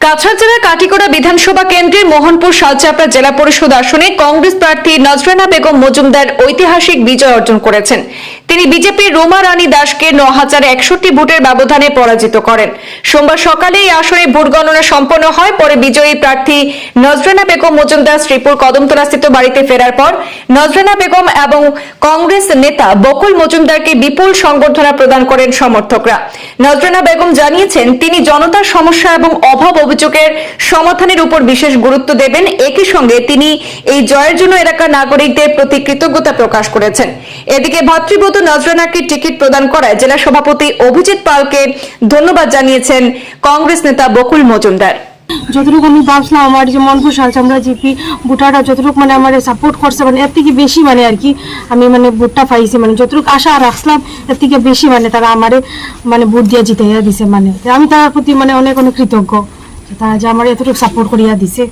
কাছাড় জেলার কাটিকোড়া বিধানসভা কেন্দ্রের মোহনপুর সালচাপড়া জেলা পরিষদ আসনে কংগ্রেস প্রার্থী নজরানা বেগম মজুমদার ঐতিহাসিক বিজয় অর্জন করেছেন। তিনি বিজেপির রোমা রানী দাসকে ন হাজার একষট্টি ভোটের ব্যবধানে পরাজিত করেন। সোমবার সকালে এই আসনে ভোট গণনা সম্পন্ন হয়, পরে বিজয়ী প্রার্থী নজরানা বেগম মজুমদার শ্রীপুর কদমতলাস্থিত বাড়িতে ফেরার পর নজরানা বেগম এবং কংগ্রেস নেতা বকুল মজুমদারকে বিপুল সংবর্ধনা প্রদান করেন সমর্থকরা। নজরানা বেগম জানিয়েছেন, তিনি জনতার সমস্যা এবং অভাব অভিযোগের সমাধানের উপর বিশেষ গুরুত্ব দেবেন। একই সঙ্গে তিনি এই জয়ের জন্য এলাকার নাগরিকদের প্রতি কৃতজ্ঞতা প্রকাশ করেছেন। এদিকে ভাতৃব্রত নজরানাকে টিকিট প্রদান করায় জেলা সভাপতি অভিজিৎ পালকে ধন্যবাদ জানিয়েছেন কংগ্রেস নেতা বকুল মজুমদার। যতটুকু আমি ভাবছিলাম, আমার যে মনপুর সাল চামড়া জিপি বুটাটা যতটুকু মানে আমার সাপোর্ট করছে মানে এর থেকে বেশি মানে আর কি আমি মানে ভোটটা পাইছি মানে যতটুকু আশা রাখছিলাম, এর থেকে বেশি মানে তারা আমারে মানে ভোট দিয়ে জিতাইয়া দিছে মানে। আমি তার প্রতি মানে অনেক অনেক কৃতজ্ঞ তারা যে আমার এতটুকু সাপোর্ট করিয়া দিছে।